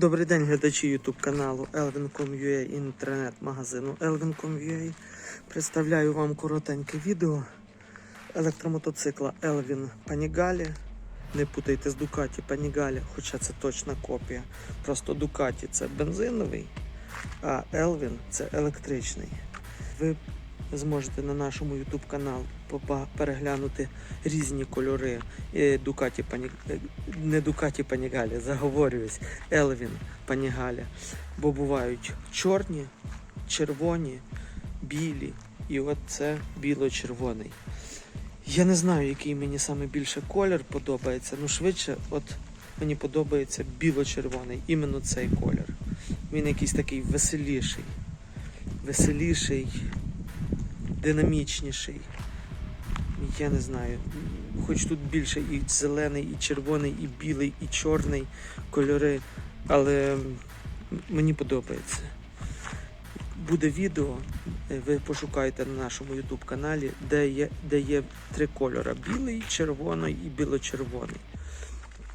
Добрий день, глядачі YouTube каналу Elvin.com.ua інтернет-магазину Elvin.com.ua. Представляю вам коротеньке відео електромотоцикла Elvin Panigale. Не путайте з Ducati Panigale, хоча це точна копія. Просто Ducati це бензиновий, а Elvin це електричний. Ви зможете на нашому YouTube каналі переглянути різні кольори е, Ducati Pani... е, не Ducati Panigale, заговорююсь, Elvin Panigale. Бо бувають чорні, червоні, білі. І от це біло-червоний. Я не знаю, який мені саме більше колір подобається. Ну швидше, от мені подобається біло-червоний, іменно цей колір. Він якийсь такий веселіший, веселіший, динамічніший. Я не знаю. Хоч тут більше і зелений, і червоний, і білий, і чорний кольори, але мені подобається. Буде відео, ви пошукайте на нашому YouTube каналі, де є, де є три кольори: білий, червоний і біло-червоний.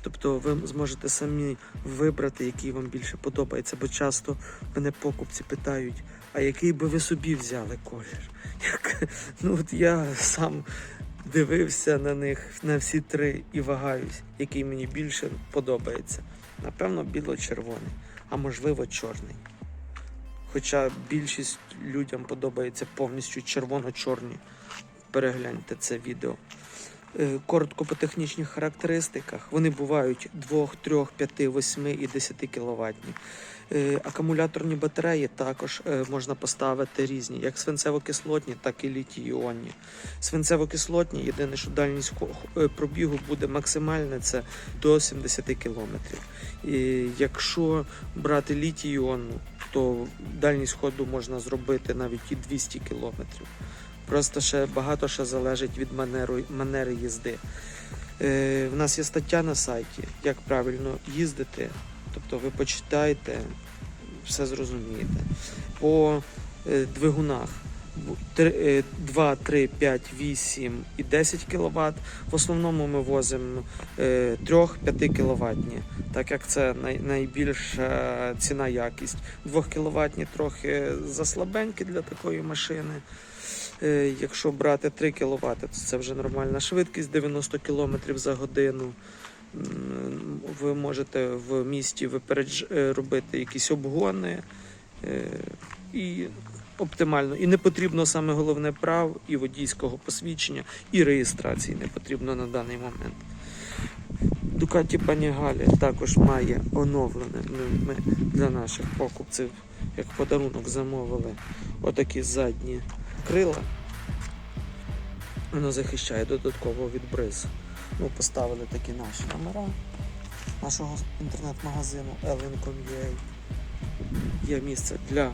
Тобто ви зможете самі вибрати, який вам більше подобається, бо часто мене покупці питають, а який би ви собі взяли колір? Як, ну от я сам дивився на них на всі три і вагаюсь, який мені більше подобається. Напевно, біло-червоний, а можливо, чорний. Хоча більшість людям подобається повністю червоно-чорні. Перегляньте це відео. Е, Коротко по технічних характеристиках. Вони бувають 2, 3, 5, 8 і 10 кВт. Акумуляторні батареї також е, можна поставити різні, як свинцево-кислотні, так і літій-іонні. Свинцево-кислотні, єдине, що дальність е, пробігу буде максимальна, це до 70 км. І якщо брати літій-іонну, то дальність ходу можна зробити навіть і 200 км. Просто ще багато ще залежить від манеру, манери їзди. Е, в нас є стаття на сайті, як правильно їздити. Тобто ви почитаєте, все зрозумієте. По е, двигунах бу- три- е, 2, 3, 5, 8 і 10 кВт. В основному ми возимо 3-5 кВт, так як це най, найбільша ціна якість. 2 кВт трохи заслабенькі для такої машини. Е, Якщо брати 3 кВт, то це вже нормальна швидкість 90 км за годину. Ви можете в місті випередж... е, робити якісь обгони е, і оптимально. І не потрібно саме головне прав і водійського посвідчення, і реєстрації не потрібно на даний момент. Ducati Panigale також має оновлене. Ми для наших покупців як подарунок замовили отакі задні крила. Воно захищає додатково від бризу. Ми поставили такі наші номера нашого інтернет-магазину Elvin.com.ua. Є місце для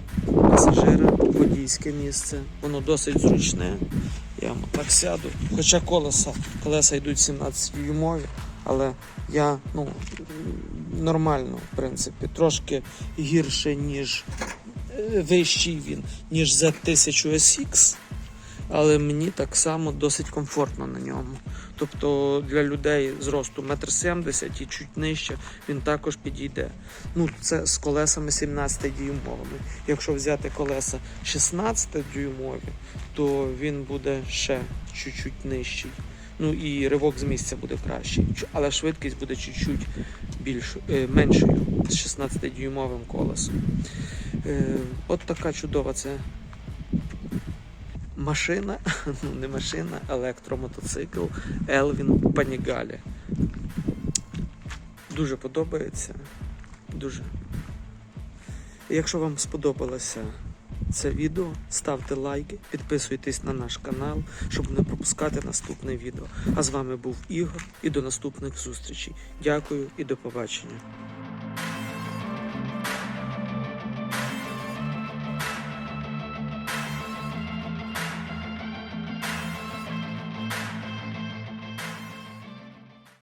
пасажира, водійське місце. Воно досить зручне. Я так сяду. Хоча колеса, колеса йдуть 17 дюймові, але я ну, нормально, в принципі, трошки гірше, ніж вищий він, ніж Z1000 SX. Але мені так само досить комфортно на ньому. Тобто для людей з росту 1,70 м і чуть нижче він також підійде. Ну, це з колесами 17 дюймовими. Якщо взяти колеса 16 дюймові, то він буде ще чуть-чуть нижчий. Ну і ривок з місця буде кращий. Але швидкість буде чуть-чуть більшою, е, меншою з 16 дюймовим колесом. Е, от така чудова це машина, ну не машина, електромотоцикл Elvin Panigale. Дуже подобається. Дуже. Якщо вам сподобалося це відео, ставте лайки, підписуйтесь на наш канал, щоб не пропускати наступне відео. А з вами був Ігор і до наступних зустрічей. Дякую і до побачення.